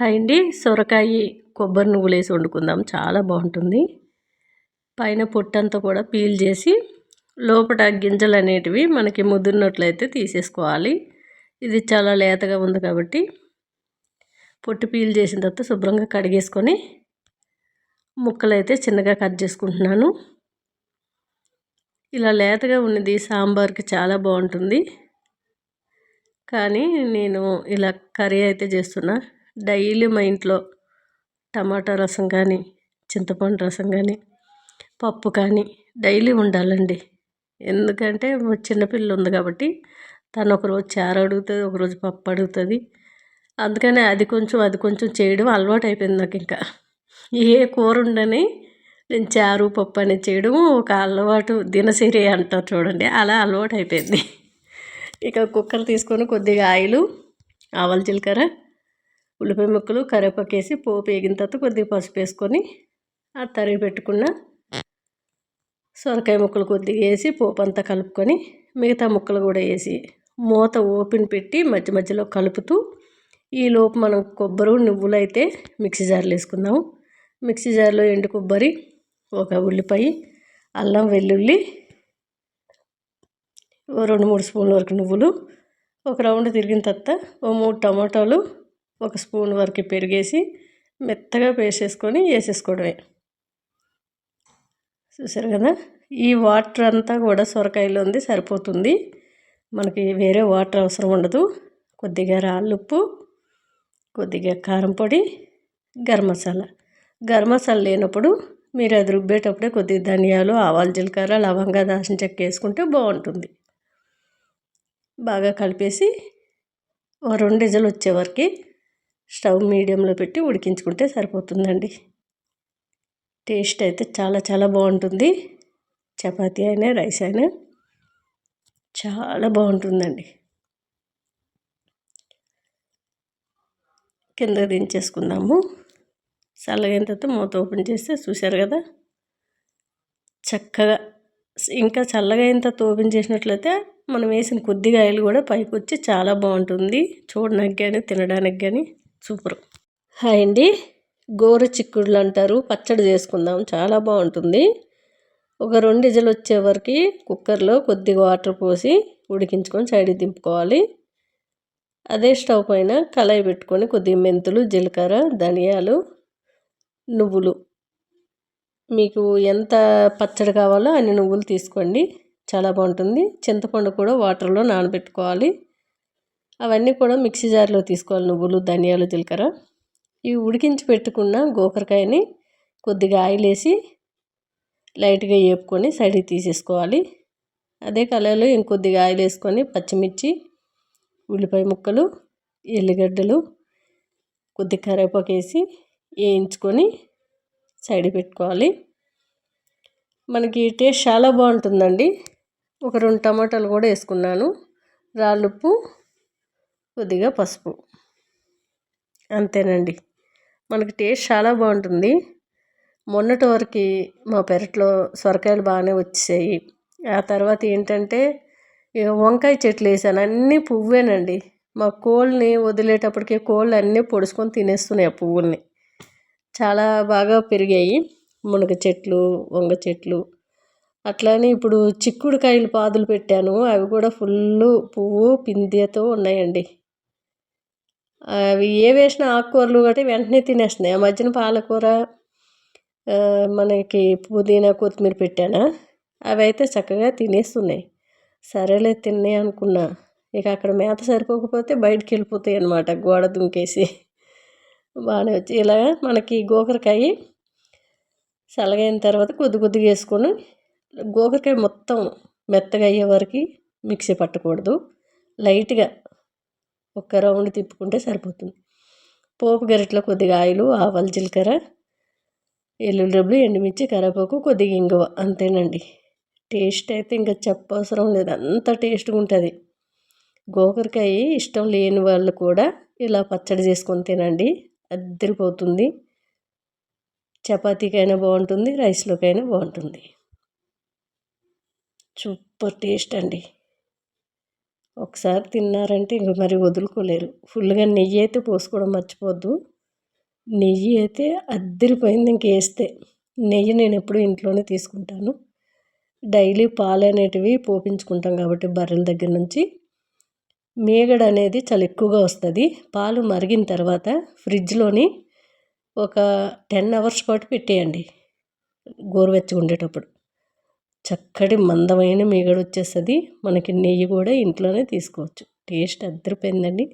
Hi అండి. సొరకాయ కొబ్బరి నువ్వులు వేసి వండుకుందాం. చాలా బాగుంటుంది. పైన పొట్టంతా కూడా పీల్ చేసి లోపల గింజలు అనేటివి మనకి ముదిరినట్లయితే తీసేసుకోవాలి. ఇది చాలా లేతగా ఉంది కాబట్టి పొట్టు పీల్ చేసిన తర్వాత శుభ్రంగా కడిగేసుకొని ముక్కలు అయితే చిన్నగా కట్ చేసుకుంటున్నాను. ఇలా లేతగా ఉన్నది సాంబార్కి చాలా బాగుంటుంది. కానీ నేను ఇలా కర్రీ అయితే చేస్తున్నా. డైలీ మా ఇంట్లో టమాటా రసం కానీ చింతపండు రసం కానీ పప్పు కానీ డైలీ ఉండాలండి. ఎందుకంటే చిన్నపిల్ల ఉంది కాబట్టి తను ఒకరోజు చారు అడుగుతుంది ఒకరోజు పప్పు అడుగుతుంది. అందుకని అది కొంచెం అది కొంచెం చేయడం అలవాటు అయిపోయింది నాకు ఇంకా. ఏ కూర ఉండని నేను చారు పప్పు అనేది చేయడం ఒక అలవాటు దినసరి అంటారు చూడండి. అలా అలవాటు అయిపోయింది ఇక కుక్కర్ తీసుకొని కొద్దిగా ఆయిలు ఆవాల జీలకర్ర ఉల్లిపాయ ముక్కలు కరివేపాకు వేసి పోపు వేగిన తర్వాత కొద్దిగా పసుపు వేసుకొని ఆ తరిగి పెట్టుకున్న సొరకాయ ముక్కలు కొద్దిగా వేసి పోపు అంతా కలుపుకొని మిగతా ముక్కలు కూడా వేసి మూత ఓపెన్ పెట్టి మధ్య మధ్యలో కలుపుతూ ఈలోపు మనం కొబ్బరి నువ్వులు అయితే మిక్సీ జార్లు వేసుకుందాము. మిక్సీ జార్లో ఎండు కొబ్బరి ఒక ఉల్లిపాయ అల్లం వెల్లుల్లి ఓ రెండు మూడు స్పూన్ల వరకు నువ్వులు ఒక రౌండ్ తిరిగిన తర్వాత ఓ మూడు టమాటాలు ఒక స్పూన్ వరకు పెరిగేసి మెత్తగా వేసేసుకొని వేసేసుకోవడమే. చూసారు కదా? ఈ వాటర్ అంతా కూడా సొరకాయలో ఉంది సరిపోతుంది. మనకి వేరే వాటర్ అవసరం ఉండదు. కొద్దిగా రాళ్ళుప్పు కొద్దిగా కారం పొడి గరం మసాలా. గరం మసాలా లేనప్పుడు మీరు అది రుబ్బేటప్పుడే కొద్దిగా ధనియాలు ఆవాలు జీలకర్ర లవంగా దాచిన చెక్క వేసుకుంటే బాగుంటుంది. బాగా కలిపేసి ఓ రెండు ఇజలు వచ్చేవరకు స్టవ్ మీడియంలో పెట్టి ఉడికించుకుంటే సరిపోతుందండి. టేస్ట్ అయితే చాలా చాలా బాగుంటుంది. చపాతీ అయినా రైస్ అయినా చాలా బాగుంటుందండి. కింద దించేసుకుందాము. చల్లగైన తర్వాత మూత ఓపెన్ చేస్తే చూశారు కదా? చక్కగా ఇంకా చల్లగా అయిన తర్వాత ఓపెన్ చేసినట్లయితే మనం వేసిన కొద్దిగా ఆయిల్ కూడా పైకి వచ్చి చాలా బాగుంటుంది. చూడడానికి కానీ తినడానికి కానీ సూపర్. హాయ్ అండి. గోరు చిక్కుడులు అంటారు. పచ్చడి చేసుకుందాం. చాలా బాగుంటుంది. ఒక రెండు ఇజలు వచ్చేవరకు కుక్కర్లో కొద్దిగా వాటర్ పోసి ఉడికించుకొని సైడ్కి దింపుకోవాలి. అదే స్టవ్ పైన కళాయి పెట్టుకొని కొద్దిగా మెంతులు జీలకర్ర ధనియాలు నువ్వులు. మీకు ఎంత పచ్చడి కావాలో అన్ని నువ్వులు తీసుకోండి. చాలా బాగుంటుంది. చింతపండు కూడా వాటర్లో నానబెట్టుకోవాలి. అవన్నీ కూడా మిక్సీ జార్లో తీసుకోవాలి. నువ్వులు ధనియాలు జీలకర్ర. ఇవి ఉడికించి పెట్టుకున్న గోకరకాయని కొద్దిగా ఆయిల్ వేసి లైట్గా వేపుకొని సైడ్కి తీసేసుకోవాలి. అదే కలర్లో ఇంకొద్దిగా ఆయిల్ వేసుకొని పచ్చిమిర్చి ఉల్లిపాయ ముక్కలు ఎల్లిగడ్డలు కొద్ది కరివేపాకు వేసి వేయించుకొని సైడ్ పెట్టుకోవాలి. మనకి టేస్ట్ చాలా బాగుంటుందండి. ఒక రెండు టమాటాలు కూడా వేసుకున్నాను. రాళ్ళుప్పు కొద్దిగా పసుపు. అంతేనండి. మనకి టేస్ట్ చాలా బాగుంటుంది. మొన్నటి వరకు మా పెరట్లో సొరకాయలు బాగానే వచ్చాయి ఆ తర్వాత ఏంటంటే వంకాయ చెట్లు వేసాను. అన్నీ పువ్వేనండి. మా కోళ్ళని వదిలేటప్పటికే కోళ్ళు అన్నీ పొడుచుకొని తినేస్తున్నాయి ఆ పువ్వుల్ని. చాలా బాగా పెరిగాయి. మునగ చెట్లు వంగ చెట్లు. అట్లానే ఇప్పుడు చిక్కుడుకాయలు పాదులు పెట్టాను. అవి కూడా ఫుల్ పువ్వు పిందెతో ఉన్నాయండి. అవి ఏ వేసిన ఆకుకూరలు కాబట్టి వెంటనే తినేస్తున్నాయి. ఆ మధ్యన పాలకూర మనకి పుదీనా కొత్తిమీర పెట్టానా? అవి అయితే చక్కగా తినేస్తున్నాయి. సరేలే తిన్నాయి అనుకున్నా. ఇక అక్కడ మేత సరిపోకపోతే బయటికి వెళ్ళిపోతాయి అనమాట గోడ దుంకేసి. బాగానే వచ్చి ఇలా మనకి గోకరకాయ చల్లగైన తర్వాత కొద్ది కొద్దిగా వేసుకొని గోకరకాయ మొత్తం మెత్తగా అయ్యే వరకు మిక్సీ పట్టకూడదు. లైట్గా ఒక్క రౌండ్ తిప్పుకుంటే సరిపోతుంది. పోపు గరిటలో కొద్దిగా ఆయిలు ఆవాల జీలకర్ర ఎల్లుల్లి డబ్బులు ఎండుమిర్చి కరివేపాకు కొద్దిగా ఇంగువ అంతేనండి. టేస్ట్ అయితే ఇంకా చెప్పవసరం లేదు. అంత టేస్ట్గా ఉంటుంది. గోకరకాయ ఇష్టం లేని వాళ్ళు కూడా ఇలా పచ్చడి చేసుకొని తినండి. అద్దరిపోతుంది. చపాతీకైనా బాగుంటుంది రైస్లోకైనా బాగుంటుంది. సూపర్ టేస్ట్ అండి. ఒకసారి తిన్నారంటే ఇంక మరి వదులుకోలేరు. ఫుల్గా నెయ్యి అయితే పోసుకోవడం మర్చిపోవద్దు నెయ్యి అయితే అద్దరిపోయింది ఇంకేస్తే నెయ్యి నేను ఎప్పుడు ఇంట్లోనే తీసుకుంటాను. డైలీ పాలు అనేటివి పోపించుకుంటాం కాబట్టి బర్రెల దగ్గర నుంచి. మేగడ అనేది చాలా ఎక్కువగా వస్తుంది. పాలు మరిగిన తర్వాత ఫ్రిడ్జ్లోని ఒక టెన్ అవర్స్ పాటు పెట్టేయండి. గోరువెచ్చగా ఉండేటప్పుడు. చక్కటి మందమైన మీగడ వచ్చేస్తుంది మనకి నెయ్యి కూడా ఇంట్లోనే తీసుకోవచ్చు. టేస్ట్ అద్దరిపోయిందండి.